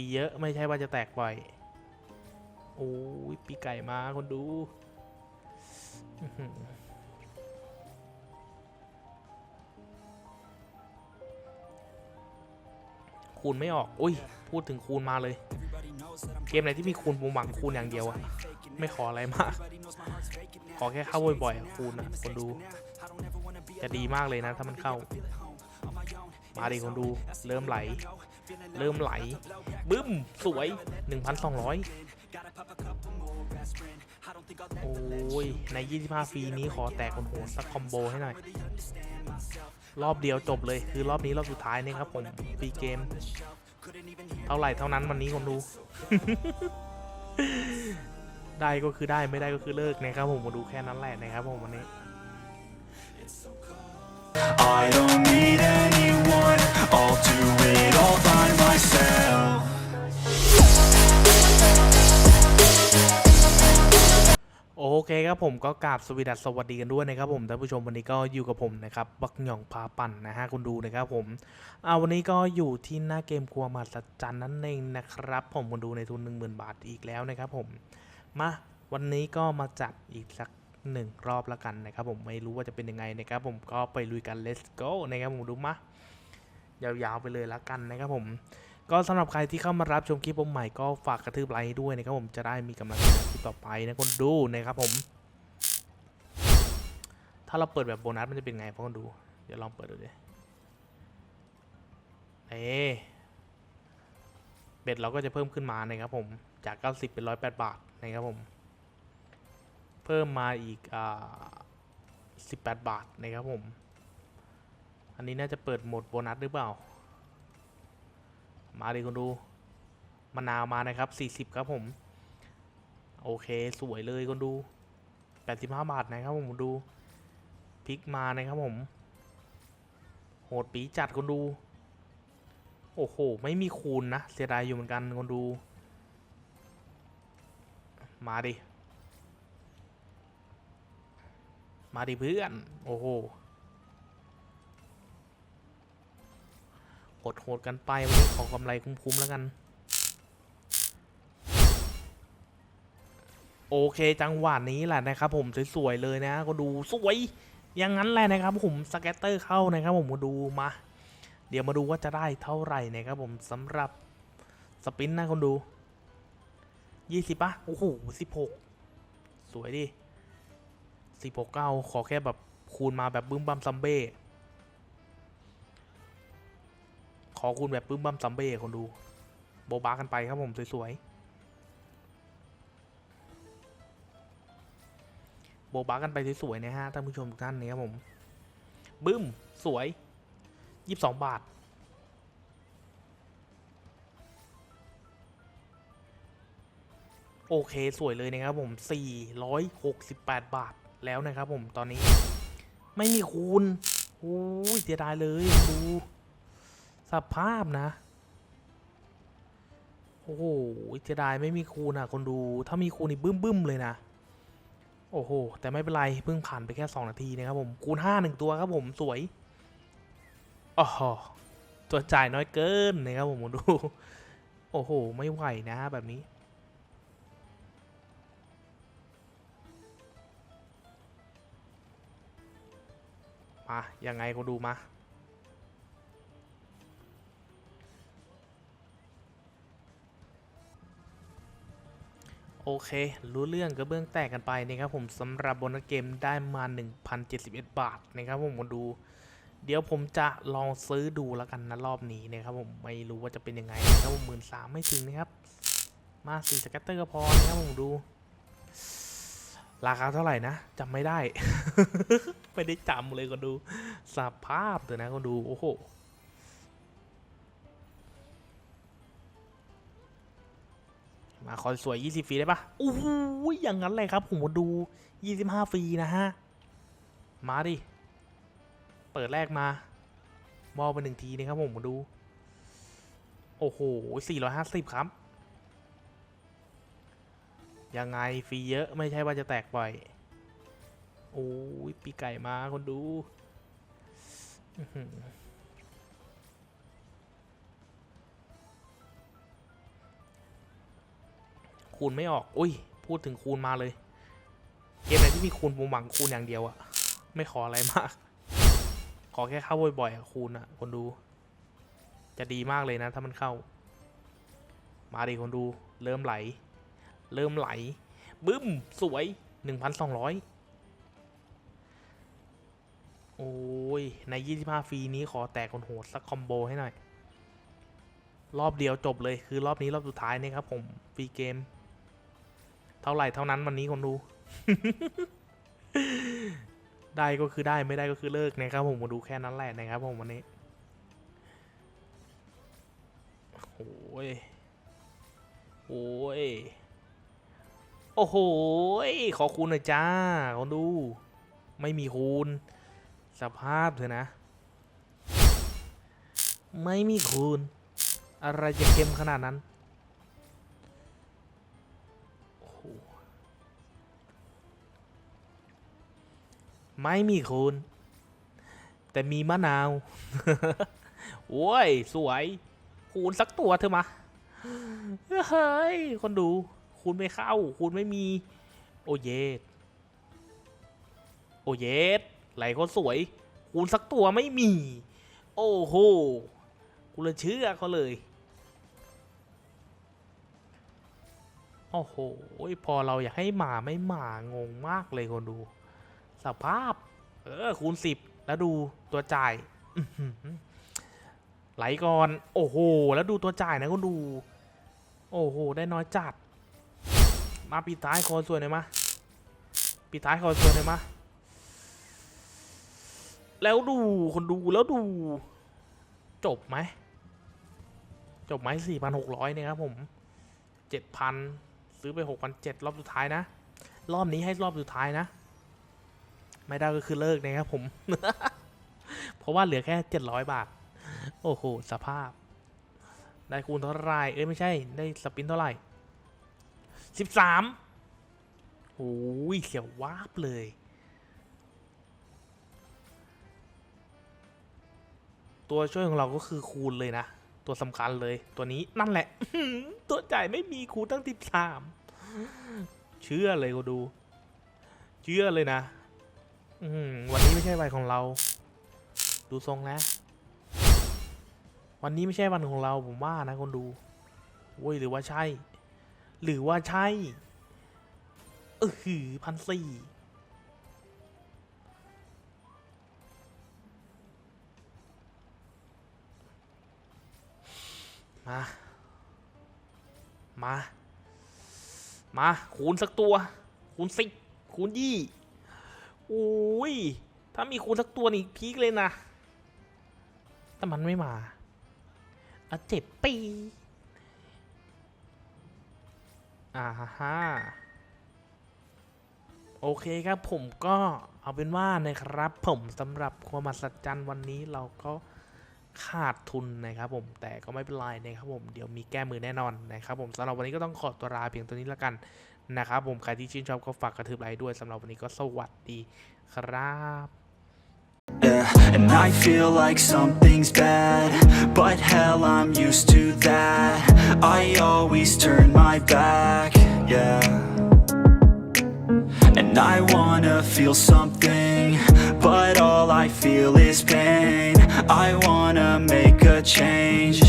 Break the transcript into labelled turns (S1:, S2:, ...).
S1: ปีเยอะไม่ใช่ว่าจะแตกบ่อย โอ้ยปีไก่มาคนดู คูณไม่ออก อุ้ย พูดถึงคูณมาเลย เกมไหนที่มีคูณผมหวังคูณอย่างเดียวอะไม่ขออะไรมาก ขอแค่เข้าบ่อยๆอะคูณอะคนดู จะดีมากเลยนะถ้ามันเข้า มาดิคนดู เริ่มไหล เริ่มไหล บึ้ม สวย 1,200 โอ้ย ใน 25ฟรีนี้ขอแตกคนโหดสักคอมโบให้หน่อย รอบเดียวจบเลย คือรอบนี้รอบสุดท้ายนี่ครับผมฟรีเกม เท่าไหร่เท่านั้นวันนี้คนดู ได้ก็คือได้ไม่ได้ก็คือเลิกนะครับผมมาดูแค่นั้นแหละนะครับผมวันนี้
S2: I don't need anyone, I'll do it
S1: เคครับผมก็กราบสวีดัสสวัสดีกันด้วยนะครับผมท่านผู้ชมวันนี้ก็อยู่กับผมนะครับบักหย่องพาปั่นนะฮะคุณดูนะครับผมอ่าวันนี้ก็อยู่ที่หน้าเกมครัวมหัศจรรย์นั่นเองนะครับ ผมคุณดูในทุน 10,000 บาทอีกแล้วนะครับผมมาวันนี้ก็มาจัดอีกสักหนึ่งรอบละกันนะครับผมไม่รู้ว่าจะเป็นยังไงนะครับผมก็ไปลุยกัน let's go นะครับผมดูมายาวๆไปเลยละกันนะครับผม ก็สำหรับใครที่เข้ามารับชมคลิปผมใหม่ก็ฝากกระทืบไลค์ด้วยนะครับผมจะได้มีกำลังใจคลิปต่อไปนะคนดูนะครับผม ถ้าเราเปิดแบบโบนัสมันจะเป็นไงพ่อคนดู เดี๋ยวลองเปิดดูดิเอ๊เบ็ดเราก็จะเพิ่มขึ้นมานะครับผมจาก 90 เป็น 108 บาทนะครับผม เพิ่มมาอีกอ่า18 บาทนะครับผม อันนี้น่าจะเปิดโหมดโบนัสหรือเปล่า มาดิคุณดูมะนาวมานะครับ 40 ครับผม โอเคสวยเลยคุณดู 85 บาทนะครับผมดูพริกมานะครับผม โหดปีจัดคุณดู โอ้โห ไม่มีคูณนะ เสียดายอยู่เหมือนกันคุณดู มาดิ มาดิเพื่อน โอ้โห โหดๆกันไปวันนี้ขอกำไรคุ้มๆแล้วกัน โอเคจังหวะนี้แหละนะครับผมสวยๆเลยนะ ก็ดูสวยอย่างนั้นแหละนะครับผมสแกตเตอร์เข้านะครับผมมาดูมา เดี๋ยวมาดูว่าจะได้เท่าไหร่นะครับผมสำหรับสปินนะคนดูยี่สิบป่ะโอ้โหสิบหกสวยดิสิบหกเก้าขอแค่แบบคูณมาแบบบึ้มบัมซัมเบ้ ขอคุณแบบปึ้มบัมซัมเบ้คนดู โบบากันไปครับผมสวยๆ โบบากันไปสวยๆนะฮะท่านผู้ชมทุกท่านนี่ครับผม บึ้ม สวยยี่สิบสองบาท โอเคสวยเลยนะครับผม468บาทแล้วนะครับผมตอนนี้ ไม่มีคูณโอ้ยเสียดายเลยดู สภาพนะ โอ้โหเสียดไม่มีคูณอะ คนดู ถ้ามีคูณนี่บึ้มบึ้มๆเลยนะ โอ้โห แต่ไม่เป็นไร เพิ่งผ่านไปแค่ 2 นาทีนะครับผม คูณ5หนึ่งตัวครับผม สวยอ๋อตัวจ่ายน้อยเกินนะครับผมดู โอ้โห ไม่ไหวนะแบบนี้มายังไงคนดูมา โอเค รู้เรื่องกระเบื้องแตกกันไปนะครับผมสำหรับโบนัสเกมได้มา 1,071 บาทนะครับผมมาดู เดี๋ยวผมจะลองซื้อดูแล้วกันนะรอบนี้นะครับผมไม่รู้ว่าจะเป็นยังไงนะครับผมหมื่นสามไม่ถึงนะครับ มาสี่สแกตเตอร์ก็พอนะครับผมดู ราคาเท่าไหร่นะจำไม่ได้ ไม่ได้จำเลยก็ดูสภาพเถอะนะก็ดูโอ้โห มาคอยสวย 20ฟรีได้ปะโอ้โหอย่างนั้นเลยครับผมมาดู 25ฟรีนะฮะ มาดิ เปิดแรกมา มอบไปหนึ่งทีนะครับผมมาดู โอ้โห 450 ครับ ยังไงฟรีเยอะไม่ใช่ว่าจะแตกบ่อย โอ้ยปีไก่มาคนดู คูณไม่ออก อุ้ย พูดถึงคูณมาเลย เกมไหนที่มีคูณผมหวังคูณอย่างเดียวอะไม่ขออะไรมาก ขอแค่เข้าบ่อยๆอะคูณอะคนดู จะดีมากเลยนะถ้ามันเข้า มาดิคนดู เริ่มไหล เริ่มไหล บึ้ม สวยหนึ่งพันสองร้อยโอ้ย ใน 25 ฟรีนี้ขอแตกคนโหดสักคอมโบให้หน่อยรอบเดียวจบเลยคือรอบนี้รอบสุดท้ายนี่ครับผมฟรีเกม ท่าไหร่เท่านั้นวันนี้คนดู ได้ก็คือได้ไม่ได้ก็คือเลิกนะครับผมมาดูแค่นั้นแหละนะครับผมวันนี้โอ้ยโอ้ยโอ้โหขอคูณหน่อยจ้าคนดู ไม่มีคูณ สภาพเถอะนะ ไม่มีคูณ อะไรจะเข้มขนาดนั้น ไม่มีคูณ แต่มีมะนาว โอ้ย สวย คูณสักตัวเถอะมา เฮ้ย คนดู คูณไม่เข้า คูณไม่มี โอเยสโอเยสไหลเขาสวย คูณสักตัวไม่มี โอ้โหกูเลยเชื่อเขาเลยโอ้โห พอเราอยากให้หมาไม่หมางงมากเลยคนดู สภาพ เออ คูณสิบแล้วดูตัวจ่ายไหลก่อน โอ้โห แล้วดูตัวจ่ายนะคนดู โอ้โห ได้น้อยจัด มาปิดท้ายคอสวยหน่อยมาปิดท้ายคอสวยหน่อยมาแล้วดูคนดูแล้วดู จบไหม จบไหมสี่พันหกร้อยเนี่ยครับผมเจ็ดพันซื้อไปหกพันเจ็ดรอบสุดท้ายนะ รอบนี้ให้รอบสุดท้ายนะ ไม่ได้ก็คือเลิกนะครับผม เพราะว่าเหลือแค่เจ็ดร้อยบาท โอ้โห สภาพ ได้คูณเท่าไหรเอ้ย ไม่ใช่ ได้สปินเท่าไหร่สิบสามโอ้ยเสียววาบเลย ตัวช่วยของเราก็คือคูณเลยนะ ตัวสำคัญเลย ตัวนี้นั่นแหละ ตัวจ่ายไม่มีคูณตั้งติดสามเชื่อเลยก็ดู เชื่อเลยนะ อืมวันนี้ไม่ใช่วันของเรา ดูทรงแล้ว วันนี้ไม่ใช่วันของเราผมว่านะคนดูโว้ยหรือว่าใช่ หรือว่าใช่เออหือพันสี่มา มา มา คูณสักตัว คูณสิบคูณยี่ อ้ย ถ้ามีคูณสักตัวนี่พีคเลยนะ แต่มันไม่มาอะเจ็บปีอ่าฮะโอเคครับผมก็เอาเป็นว่านะครับ ผมสำหรับความมหัศจรรย์วันนี้เราก็ขาดทุนนะครับผมแต่ก็ไม่เป็นไรนะครับผมเดี๋ยวมีแก้มือแน่นอนนะครับผมสำหรับวันนี้ก็ต้องขอตัวลาเพียงตัวนี้แล้วกัน นะครับผมใครที่ชื่นชอบก็ฝากกระทืบไลค์ด้วยสำหรับวันนี้ก็สวัสดีครับ
S2: Yeah, and I feel like something's bad But hell, I'm used to that I always turn my back, yeah And I wanna feel something But all I feel is pain I wanna make a change